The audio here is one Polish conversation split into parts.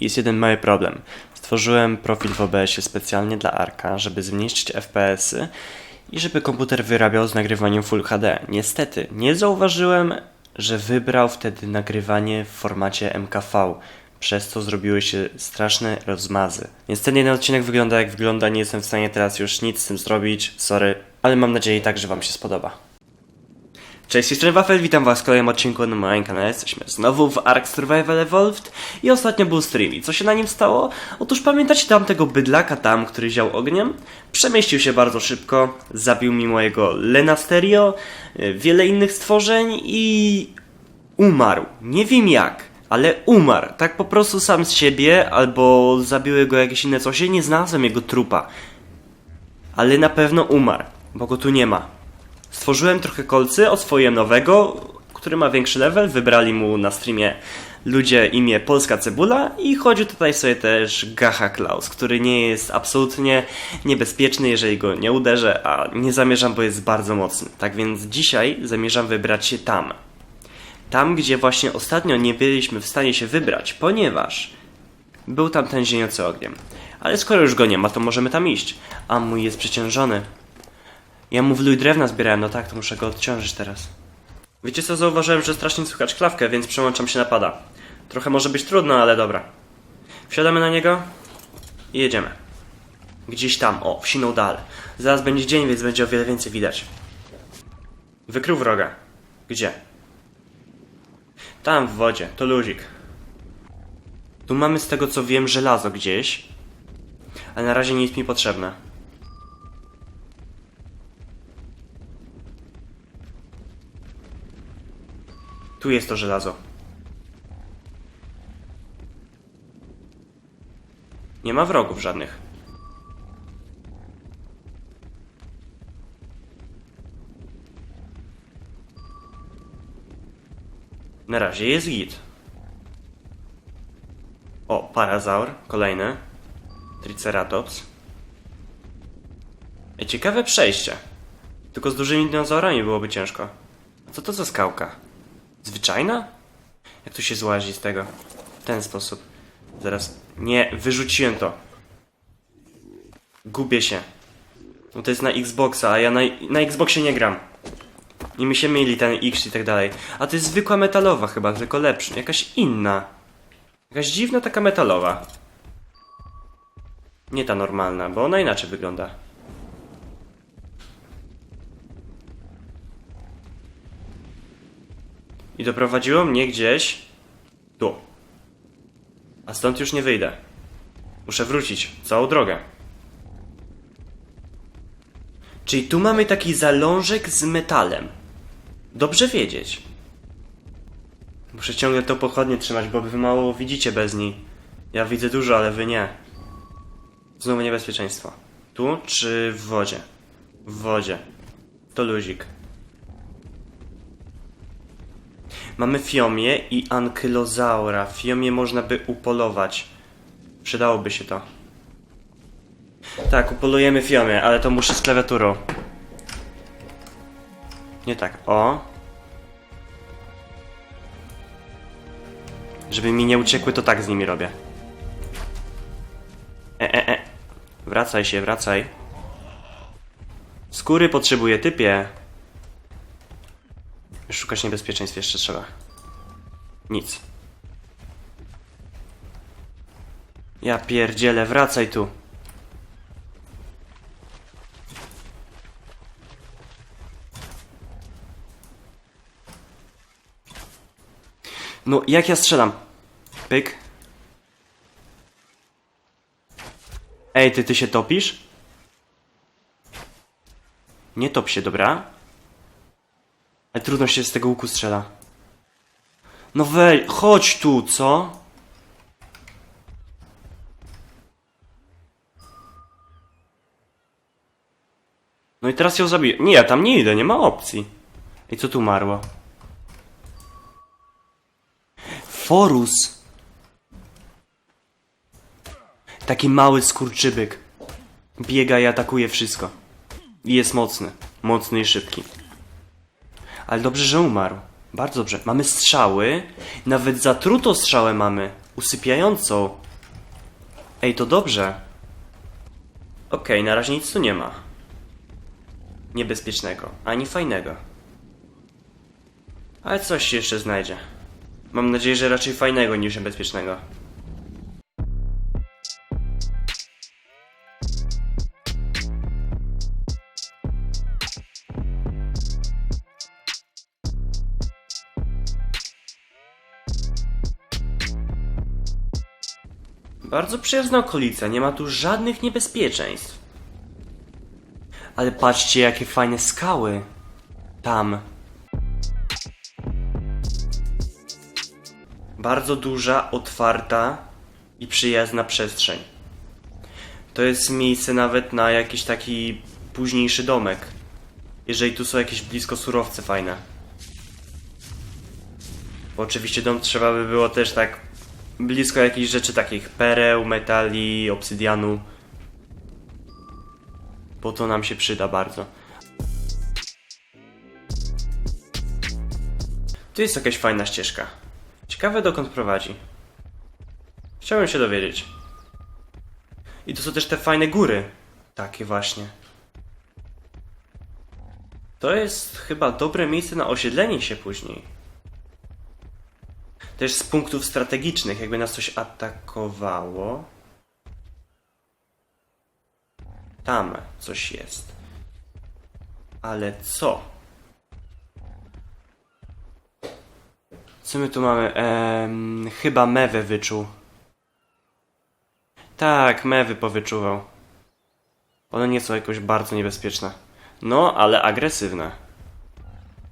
Jest jeden mały problem. Stworzyłem profil w OBS-ie specjalnie dla Arka, żeby zmniejszyć FPS-y i żeby komputer wyrabiał z nagrywaniem Full HD. Niestety, nie zauważyłem, że wybrał wtedy nagrywanie w formacie MKV, przez co zrobiły się straszne rozmazy. Ten jeden odcinek wygląda jak wygląda, nie jestem w stanie teraz już nic z tym zrobić, sorry, ale mam nadzieję tak, że Wam się spodoba. Cześć, jestem Wafel, witam was w kolejnym odcinku na moim kanale. Jesteśmy znowu w Ark Survival Evolved i ostatnio był stream. I co się na nim stało? Otóż pamiętacie tamtego bydlaka tam, który ział ogniem? Przemieścił się bardzo szybko, zabił mi mojego Lenasterio, y, wiele innych stworzeń i umarł. Nie wiem jak, ale umarł. Tak po prostu sam z siebie, albo zabiły go jakieś inne coś. Nie znalazłem jego trupa. Ale na pewno umarł, bo go tu nie ma. Stworzyłem trochę kolcy, oswoiłem nowego, który ma większy level. Wybrali mu na streamie ludzie imię Polska Cebula i chodzi tutaj sobie też Gacha Klaus, który nie jest absolutnie niebezpieczny, jeżeli go nie uderzę, a nie zamierzam, bo jest bardzo mocny. Tak więc dzisiaj zamierzam wybrać się tam. Tam, gdzie właśnie ostatnio nie byliśmy w stanie się wybrać, ponieważ był tam ten zieniący ogniem. Ale skoro już go nie ma, to możemy tam iść. A mój jest przeciążony. Ja mu wluj drewna zbierałem, no tak, to muszę go odciążyć teraz. Wiecie co, zauważyłem, że strasznie słychać klawkę, więc przełączam się na pada. Trochę może być trudno, ale dobra. Wsiadamy na niego i jedziemy. Gdzieś tam, o, w siną dal. Zaraz będzie dzień, więc będzie o wiele więcej widać. Wykrył wroga. Gdzie? Tam w wodzie, to luzik. Tu mamy z tego co wiem żelazo gdzieś, ale na razie nic mi potrzebne. Tu jest to żelazo. Nie ma wrogów żadnych. Na razie jest git. O, parazaur, kolejny. Triceratops. Ciekawe przejście. Tylko z dużymi dinozaurami byłoby ciężko. A co to za skałka? Zwyczajna? Jak tu się złazi z tego? W ten sposób. Zaraz. Nie, wyrzuciłem to. Gubię się. No to jest na Xboxa, a ja na, na Xboxie nie gram. Nie mi się myli ten X i tak dalej. A to jest zwykła metalowa chyba, tylko lepsza. Jakaś inna. Jakaś dziwna taka metalowa. Nie ta normalna, bo ona inaczej wygląda. I doprowadziło mnie gdzieś tu. A stąd już nie wyjdę. Muszę wrócić całą drogę. Czyli tu mamy taki zalążek z metalem. Dobrze wiedzieć. Muszę ciągle to pochodnie trzymać, bo wy mało widzicie bez niej. Ja widzę dużo, ale wy nie. Znowu niebezpieczeństwo. Tu czy w wodzie? W wodzie. To luzik. Mamy Fiomię i Ankylozaura. Fiomię można by upolować. Przydałoby się to. Tak, upolujemy Fiomię, ale to muszę z klawiaturą. Nie tak, o. Żeby mi nie uciekły, to tak z nimi robię. E, e, e. Wracaj się, wracaj. Skóry potrzebuję, typie. Szukać niebezpieczeństw jeszcze trzeba. Nic. Ja pierdzielę, wracaj tu. No, jak ja strzelam? Pyk. Ej, ty, ty się topisz? Nie top się, dobra? Ale trudno się z tego łuku strzela. No wej, chodź tu, co? No i teraz ją zabiję. Nie, tam nie idę, nie ma opcji. I co tu umarło? Forus. Taki mały skurczybyk. Biega i atakuje wszystko. I jest mocny. Mocny i szybki. Ale dobrze, że umarł. Bardzo dobrze. Mamy strzały. Nawet zatruto strzałę mamy. Usypiającą. Ej, to dobrze. Okej, na razie nic tu nie ma. Niebezpiecznego, ani fajnego. Ale coś się jeszcze znajdzie. Mam nadzieję, że raczej fajnego niż niebezpiecznego. Bardzo przyjazna okolica, nie ma tu żadnych niebezpieczeństw. Ale patrzcie, jakie fajne skały. Tam. Bardzo duża, otwarta i przyjazna przestrzeń. To jest miejsce nawet na jakiś taki późniejszy domek. Jeżeli tu są jakieś blisko surowce fajne. Bo oczywiście dom trzeba by było też tak blisko jakichś rzeczy takich pereł, metali, obsydianu. Bo to nam się przyda bardzo. Tu jest jakaś fajna ścieżka. Ciekawe dokąd prowadzi. Chciałem się dowiedzieć. I tu są też te fajne góry. Takie właśnie. To jest chyba dobre miejsce na osiedlenie się później. Też z punktów strategicznych, jakby nas coś atakowało. Tam coś jest. Ale co? Co my tu mamy? Ehm, chyba mewę wyczuł. Tak, mewy powyczuwał. One nie są jakoś bardzo niebezpieczne. No, ale agresywne.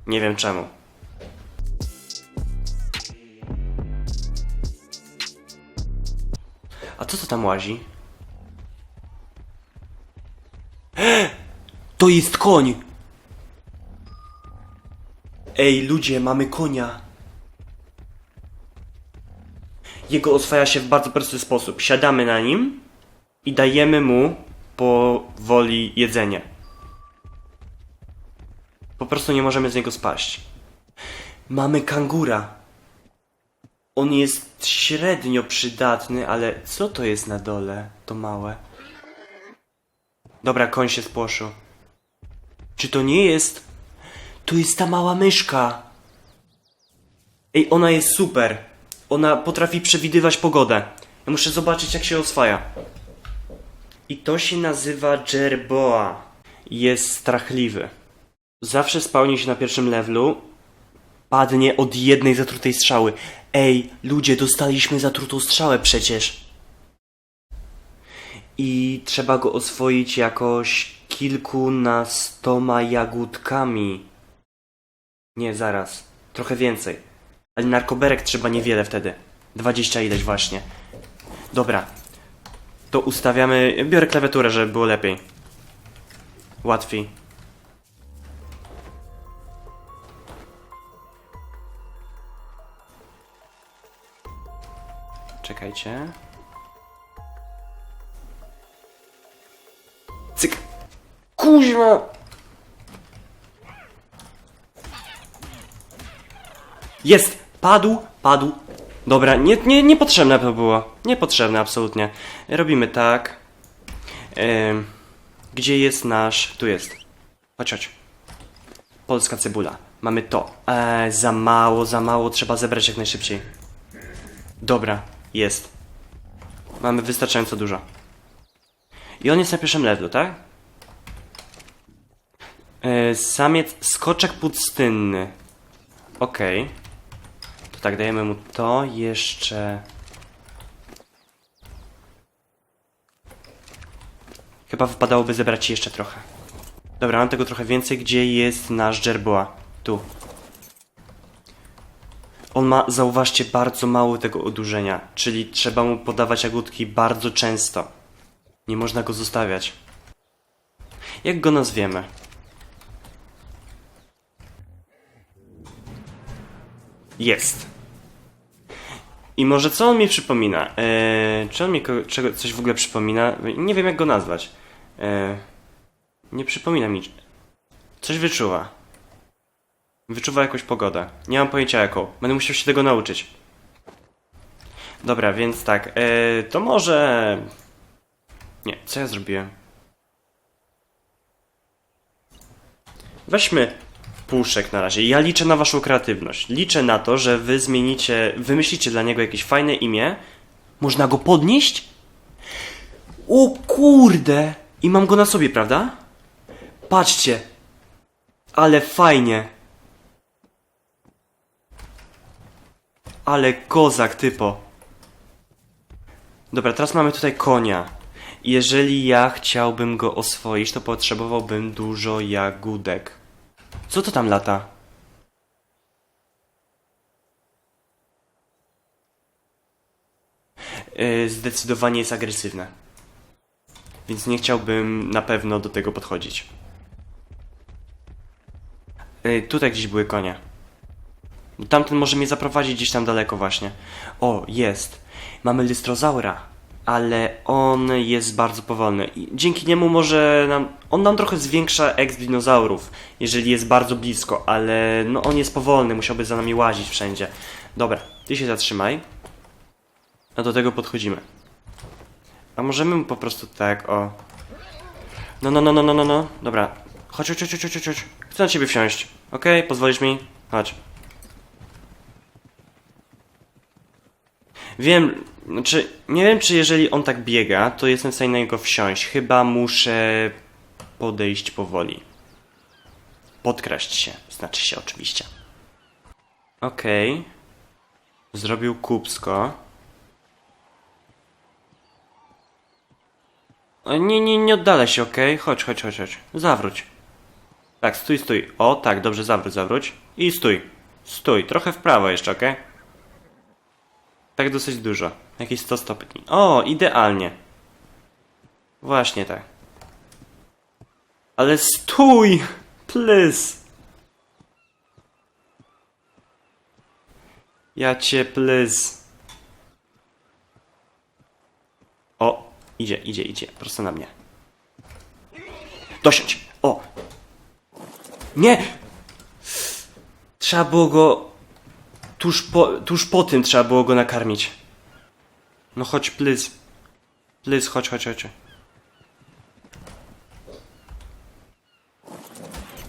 Nie wiem czemu. A co to tam łazi? To jest koń! Ej, ludzie, mamy konia. Jego oswaja się w bardzo prosty sposób. Siadamy na nim i dajemy mu powoli jedzenie. Po prostu nie możemy z niego spaść. Mamy kangura. On jest średnio przydatny, ale co to jest na dole? To małe. Dobra, koń się spłoszył. Czy to nie jest... To jest ta mała myszka. Ej, ona jest super. Ona potrafi przewidywać pogodę. Ja muszę zobaczyć, jak się oswaja. I to się nazywa Jerboa. Jest strachliwy. Zawsze spełni się na pierwszym levelu. Padnie od jednej zatrutej strzały. Ej, ludzie, dostaliśmy zatrutą strzałę przecież. I trzeba go oswoić jakoś kilkunastoma jagódkami. Nie, zaraz. Trochę więcej. Ale narkoberek trzeba niewiele wtedy. 20 ileś właśnie. Dobra. To ustawiamy... Biorę klawiaturę, żeby było lepiej. Łatwiej. Czekajcie. Cyk! Kuźma! Jest! Padł, padł. Dobra, nie, nie, niepotrzebne to było. Niepotrzebne, absolutnie. Robimy tak. Gdzie jest nasz... Tu jest. Chodź, chodź. Polska cebula. Mamy to. Eee, za mało, za mało. Trzeba zebrać jak najszybciej. Dobra, jest. Mamy wystarczająco dużo. I on jest na pierwszym levelu, tak? E, samiec skoczek pustynny. Okej. To tak, dajemy mu to. Jeszcze... Chyba wypadałoby zebrać jeszcze trochę. Dobra, mam tego trochę więcej. Gdzie jest nasz Jerboa? Tu. On ma, zauważcie, bardzo mało tego odurzenia, czyli trzeba mu podawać jagódki bardzo często. Nie można go zostawiać. Jak go nazwiemy? Jest. I może co on mi przypomina? Eee, czy on mi coś w ogóle przypomina? Nie wiem jak go nazwać. Eee, nie przypomina mi. Coś wyczuwa. Wyczuwa jakąś pogodę. Nie mam pojęcia jaką. Będę musiał się tego nauczyć. Dobra, więc tak, e, to może... Nie, co ja zrobiłem? Weźmy puszek na razie. Ja liczę na waszą kreatywność. Liczę na to, że wy zmienicie, wymyślicie dla niego jakieś fajne imię. Można go podnieść? O kurde! I mam go na sobie, prawda? Patrzcie. Ale fajnie. Ale kozak, typo. Dobra, teraz mamy tutaj konia. Jeżeli ja chciałbym go oswoić, to potrzebowałbym dużo jagódek. Co to tam lata? Yy, zdecydowanie jest agresywne. Więc nie chciałbym na pewno do tego podchodzić. Yy, tutaj gdzieś były konie. Tamten może mnie zaprowadzić gdzieś tam daleko właśnie. O, jest. Mamy lystrozaura, ale on jest bardzo powolny. I dzięki niemu może nam... On nam trochę zwiększa ex dinozaurów, jeżeli jest bardzo blisko, ale no on jest powolny, musiałby za nami łazić wszędzie. Dobra, ty się zatrzymaj. A do tego podchodzimy. A możemy mu po prostu tak, o... No, no, no, no, no, no, no. Dobra. Chodź, chodź, chodź, chodź, chodź. Chcę na ciebie wsiąść. Okej, pozwolisz mi? Chodź. Wiem, znaczy, nie wiem czy jeżeli on tak biega, to jestem w stanie na niego wsiąść. Chyba muszę podejść powoli. Podkraść się, znaczy się oczywiście. Okej. Zrobił kupsko. Nie, nie, nie oddalaj się, okej? Chodź, chodź, chodź, chodź. Zawróć. Tak, stój, stój. O, tak, dobrze, zawróć, zawróć. I stój. Stój, trochę w prawo jeszcze, okej? Tak dosyć dużo. Jakieś 100 stopni. O, idealnie. Właśnie tak. Ale stój! Please! Ja cię please. O, idzie, idzie, idzie. Prosto na mnie. Dosiądź! O! Nie! Trzeba było go Tuż po, tuż po tym trzeba było go nakarmić. No chodź, please. Please, chodź, chodź, chodź.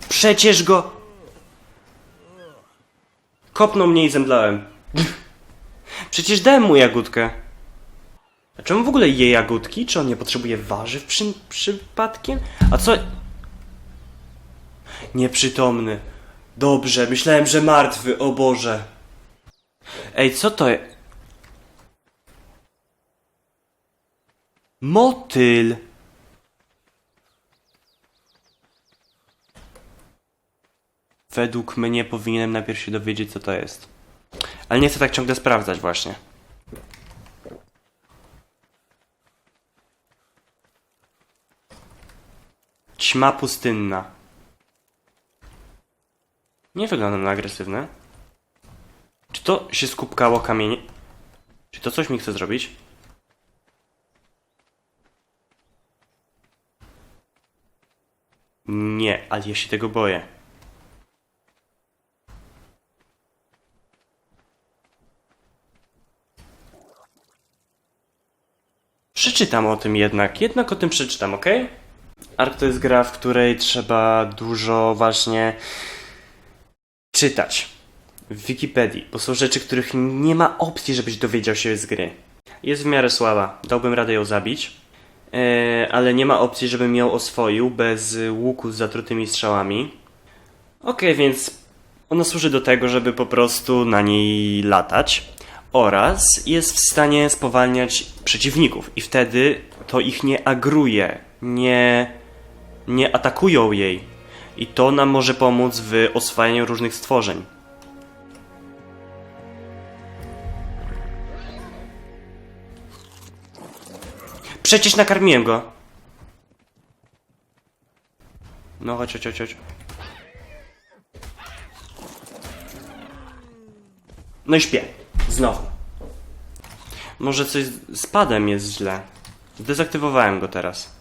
Przecież go... Kopnął mnie i zemdlałem. Przecież dałem mu jagódkę. A czemu w ogóle je jagódki? Czy on nie potrzebuje warzyw przy, przypadkiem? A co... Nieprzytomny. Dobrze, myślałem, że martwy, o Boże. Ej, co to jest? Motyl! Według mnie powinienem najpierw się dowiedzieć, co to jest. Ale nie chcę tak ciągle sprawdzać właśnie. Ćma pustynna. Nie wygląda na agresywne. Czy to się skupkało kamienie? Czy to coś mi chce zrobić? Nie, ale ja się tego boję. Przeczytam o tym jednak, jednak o tym przeczytam, ok? Ark to jest gra, w której trzeba dużo właśnie czytać w Wikipedii, bo są rzeczy, których nie ma opcji, żebyś dowiedział się z gry. Jest w miarę słaba, dałbym radę ją zabić, e, ale nie ma opcji, żebym ją oswoił bez łuku z zatrutymi strzałami. Okej, więc ona służy do tego, żeby po prostu na niej latać oraz jest w stanie spowalniać przeciwników i wtedy to ich nie agruje, nie, nie atakują jej. I to nam może pomóc w oswajaniu różnych stworzeń. Przecież nakarmiłem go. No chodź, chodź, chodź. No i śpię. Znowu. Może coś z padem jest źle. Dezaktywowałem go teraz.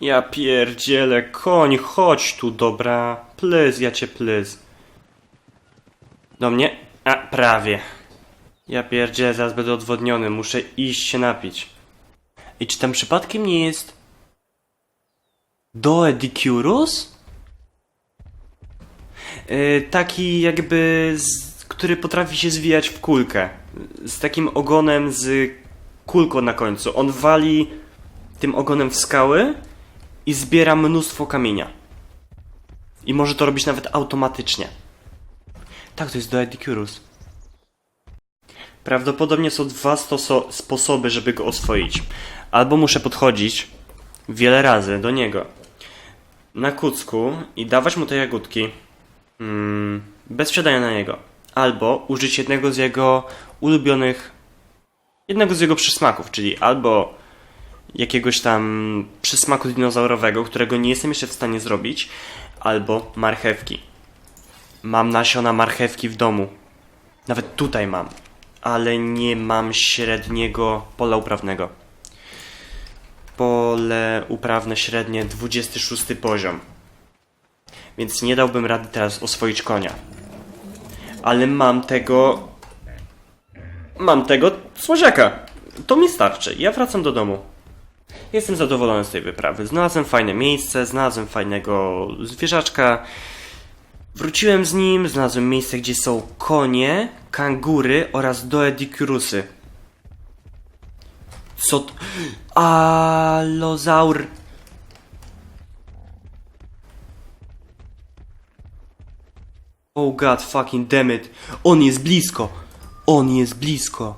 Ja pierdzielę, koń, chodź tu, dobra. Please, ja cię please. Do mnie? A, prawie. Ja pierdzielę, zaraz będę odwodniony, muszę iść się napić. I czy tam przypadkiem nie jest... Doedicurus? Yy, taki jakby, z, który potrafi się zwijać w kulkę. Z takim ogonem z kulką na końcu. On wali tym ogonem w skały i zbiera mnóstwo kamienia. I może to robić nawet automatycznie. Tak, to jest Doedicurus. Prawdopodobnie są dwa sposoby, żeby go oswoić. Albo muszę podchodzić wiele razy do niego na kucku i dawać mu te jagódki mm, bez wsiadania na niego. Albo użyć jednego z jego ulubionych, jednego z jego przysmaków, czyli albo jakiegoś tam przysmaku dinozaurowego, którego nie jestem jeszcze w stanie zrobić, albo marchewki. Mam nasiona marchewki w domu. Nawet tutaj mam. Ale nie mam średniego pola uprawnego. Pole uprawne średnie 26 poziom. Więc nie dałbym rady teraz oswoić konia. Ale mam tego... Mam tego słodziaka. To mi starczy. Ja wracam do domu. Jestem zadowolony z tej wyprawy. Znalazłem fajne miejsce, znalazłem fajnego zwierzaczka. Wróciłem z nim, znalazłem miejsce, gdzie są konie, kangury oraz doedicurusy. Co to? Alozaur. Oh god, fucking damn it. On jest blisko. On jest blisko.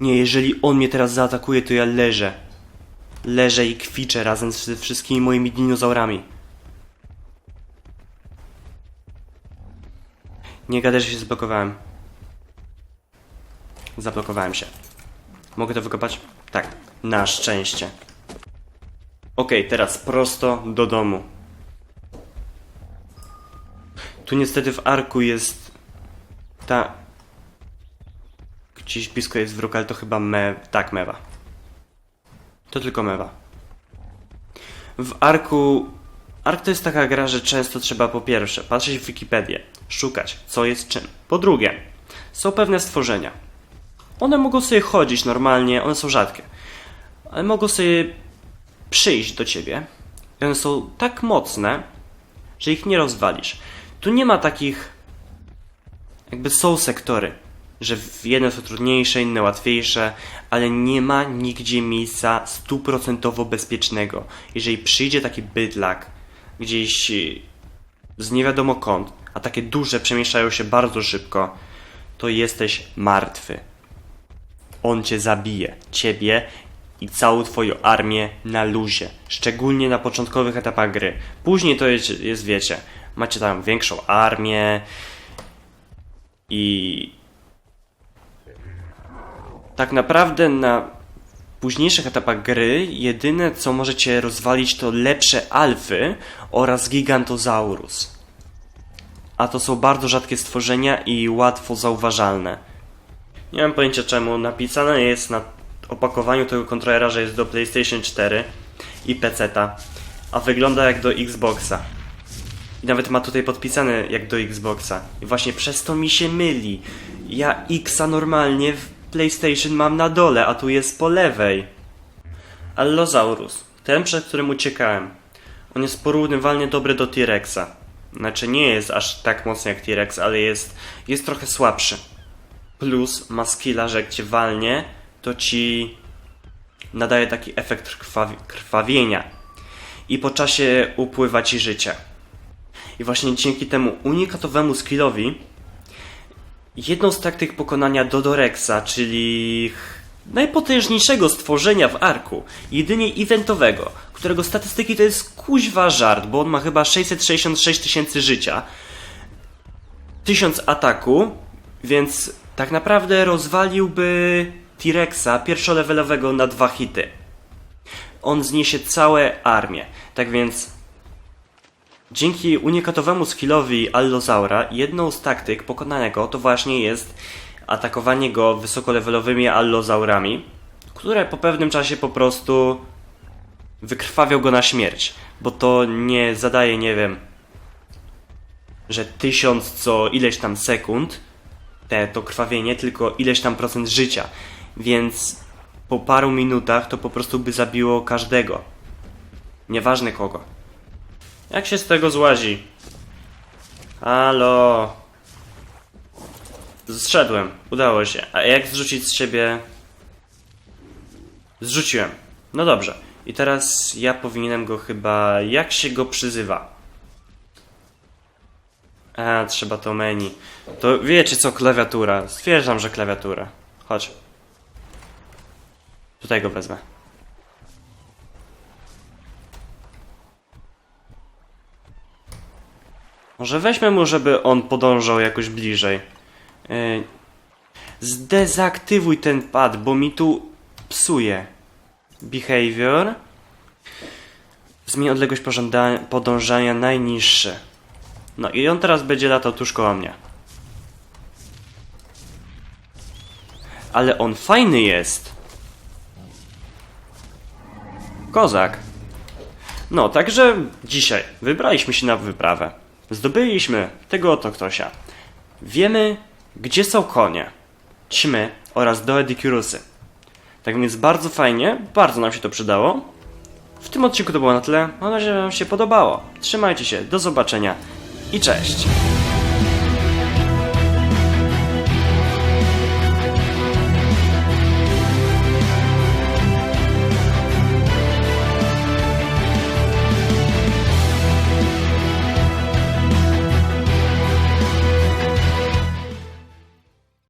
Nie, jeżeli on mnie teraz zaatakuje, to ja leżę. Leżę i kwiczę razem ze wszystkimi moimi dinozaurami. Nie gadaj, że się zblokowałem. Zablokowałem się. Mogę to wykopać? Tak, na szczęście. Okej, teraz prosto do domu. Tu niestety w arku jest ta. Gdzieś blisko jest wróg, ale to chyba me. Tak, mewa. To tylko mewa. W arku. Ark to jest taka gra, że często trzeba po pierwsze patrzeć w Wikipedię, szukać, co jest czym. Po drugie, są pewne stworzenia. One mogą sobie chodzić normalnie, one są rzadkie, ale mogą sobie przyjść do ciebie. I one są tak mocne, że ich nie rozwalisz. Tu nie ma takich. Jakby są sektory, że jedne są trudniejsze, inne łatwiejsze, ale nie ma nigdzie miejsca stuprocentowo bezpiecznego. Jeżeli przyjdzie taki bydlak gdzieś y, z nie wiadomo kąt, a takie duże przemieszczają się bardzo szybko, to jesteś martwy. On cię zabije, ciebie i całą twoją armię na luzie. Szczególnie na początkowych etapach gry. Później to jest, jest wiecie, macie tam większą armię i tak naprawdę na późniejszych etapach gry jedyne co możecie rozwalić to lepsze alfy oraz gigantozaurus. A to są bardzo rzadkie stworzenia i łatwo zauważalne. Nie mam pojęcia czemu. Napisane jest na opakowaniu tego kontrolera, że jest do PlayStation 4 i PC-ta, a wygląda jak do Xboxa. I nawet ma tutaj podpisane jak do Xboxa. I właśnie przez to mi się myli. Ja Xa normalnie w PlayStation mam na dole, a tu jest po lewej. Allosaurus, ten przed którym uciekałem. On jest porównywalnie dobry do T-Rexa. Znaczy nie jest aż tak mocny jak T-Rex, ale jest, jest trochę słabszy. Plus ma skilla, że jak cię walnie, to ci nadaje taki efekt krwawi krwawienia. I po czasie upływa ci życie. I właśnie dzięki temu unikatowemu skillowi jedną z taktyk pokonania Dodorexa, czyli najpotężniejszego stworzenia w arku, jedynie eventowego, którego statystyki to jest kuźwa żart, bo on ma chyba 666 tysięcy życia, 1000 ataku, więc tak naprawdę rozwaliłby T-Rexa pierwszolevelowego na dwa hity. On zniesie całe armię. Tak więc Dzięki unikatowemu skillowi Allozaura, jedną z taktyk pokonania go to właśnie jest atakowanie go wysokolevelowymi Allozaurami, które po pewnym czasie po prostu wykrwawią go na śmierć, bo to nie zadaje, nie wiem, że tysiąc co ileś tam sekund, te, to krwawienie, tylko ileś tam procent życia. Więc po paru minutach to po prostu by zabiło każdego. Nieważne kogo. Jak się z tego złazi? Halo. Zszedłem. Udało się. A jak zrzucić z siebie... Zrzuciłem. No dobrze. I teraz ja powinienem go chyba... Jak się go przyzywa? A, trzeba to menu. To wiecie co, klawiatura. Stwierdzam, że klawiatura. Chodź. Tutaj go wezmę. Może weźmy mu, żeby on podążał jakoś bliżej. Yy, Zdezaktywuj ten pad, bo mi tu psuje. Behavior. Zmień odległość podążania najniższy. No i on teraz będzie latał tuż koło mnie. Ale on fajny jest. Kozak. No, także dzisiaj wybraliśmy się na wyprawę. Zdobyliśmy tego oto ktosia. Wiemy, gdzie są konie, ćmy oraz doedikurusy. Tak więc bardzo fajnie, bardzo nam się to przydało. W tym odcinku to było na tyle. Mam nadzieję, że Wam się podobało. Trzymajcie się, do zobaczenia i cześć!